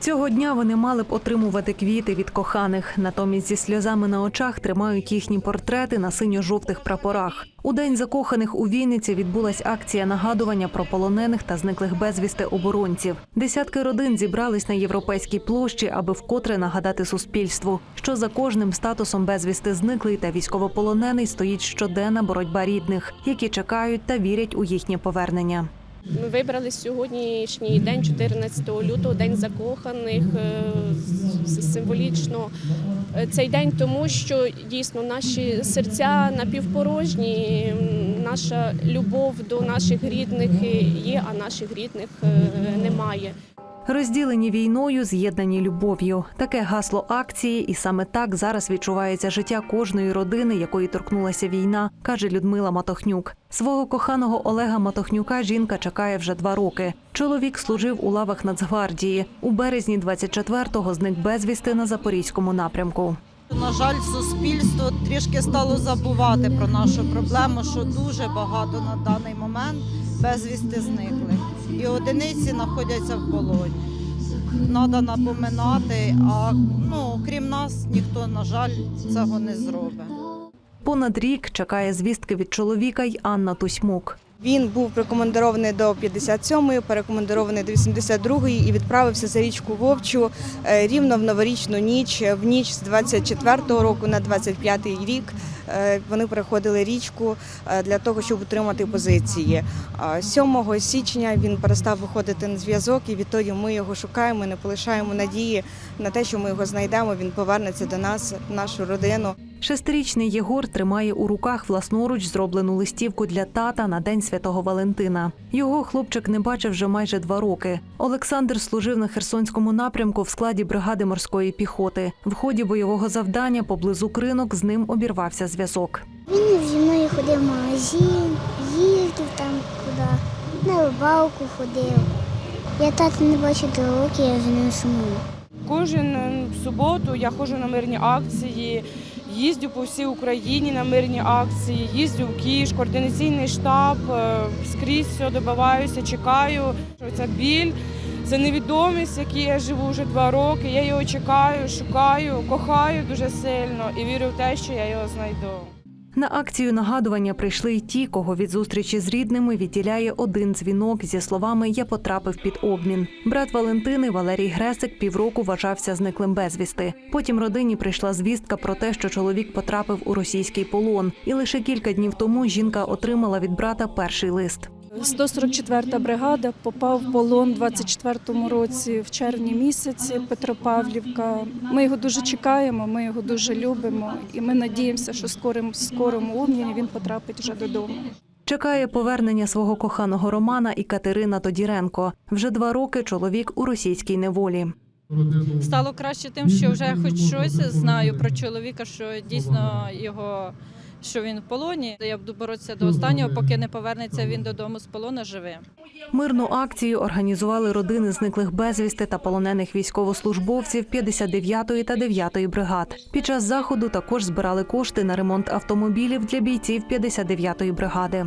Цього дня вони мали б отримувати квіти від коханих. Натомість зі сльозами на очах тримають їхні портрети на синьо-жовтих прапорах. У день закоханих у Вінниці відбулась акція нагадування про полонених та зниклих безвісти оборонців. Десятки родин зібрались на європейській площі, аби вкотре нагадати суспільству, що за кожним статусом безвісти зниклий та військовополонений стоїть щоденна боротьба рідних, які чекають та вірять у їхнє повернення. Ми вибрали сьогоднішній день, 14 лютого, день закоханих е, символічно е, цей день, тому що дійсно наші серця напівпорожні, наша любов до наших рідних є, а наших рідних е, немає. Розділені війною, з'єднані любов'ю. Таке гасло акції, і саме так зараз відчувається життя кожної родини, якої торкнулася війна, каже Людмила Матохнюк. Свого коханого Олега Матохнюка жінка чекає вже два роки. Чоловік служив у лавах Нацгвардії. У березні 24-го зник безвісти на запорізькому напрямку. На жаль, суспільство трішки стало забувати про нашу проблему, що дуже багато на даний момент безвісти зникли. І одиниці знаходяться в полоні. Треба напоминати, а ну, крім нас, ніхто, на жаль, цього не зробить. Понад рік чекає звістки від чоловіка й Анна Тусьмук. Він був прикомандирований до 57-ї, перекомандирований до 82-ї і відправився за річку Вовчу е, рівно в новорічну ніч, в ніч з 24-го року на 25-й рік. Е, Вони переходили річку е, для того, щоб утримати позиції. А 7 січня він перестав виходити на зв'язок, і відтоді ми його шукаємо, не полишаємо надії на те, що ми його знайдемо. Він повернеться до нас, в нашу родину. Шестирічний Єгор тримає у руках власноруч зроблену листівку для тата на День Святого Валентина. Його хлопчик не бачив вже майже два роки. Олександр служив на Херсонському напрямку в складі бригади морської піхоти. В ході бойового завдання поблизу кринок з ним обірвався зв'язок. Він зі мною ходив в магазин, їздив там куди, на рибалку ходив. Я тата не бачу до роки, я за ним сумую. Кожен е, суботу я ходжу на мирні акції, їздю по всій Україні на мирні акції, їздю в Кіш, координаційний штаб, е, скрізь все добиваюся, чекаю. Це біль, це невідомість, в якій я живу вже два роки. Я його чекаю, шукаю, кохаю дуже сильно і вірю в те, що я його знайду. На акцію нагадування прийшли й ті, кого від зустрічі з рідними відділяє один дзвінок зі словами Я потрапив під обмін. Брат Валентини Валерій Гресик півроку вважався зниклим безвісти. Потім родині прийшла звістка про те, що чоловік потрапив у російський полон, і лише кілька днів тому жінка отримала від брата перший лист. 144-та бригада попав в полон у 24-му році в червні місяці Петропавлівка. Ми його дуже чекаємо, ми його дуже любимо, і ми надіємося, що скорим скорому обміні він потрапить вже додому. Чекає повернення свого коханого Романа і Катерина Тодіренко. Вже два роки чоловік у російській неволі. Стало краще тим, що вже хоч щось знаю про чоловіка, що дійсно його що він в полоні. Я буду боротися до останнього, поки не повернеться він додому з полону живим. Мирну акцію організували родини зниклих безвісти та полонених військовослужбовців 59-ї та 9-ї бригад. Під час заходу також збирали кошти на ремонт автомобілів для бійців 59-ї бригади.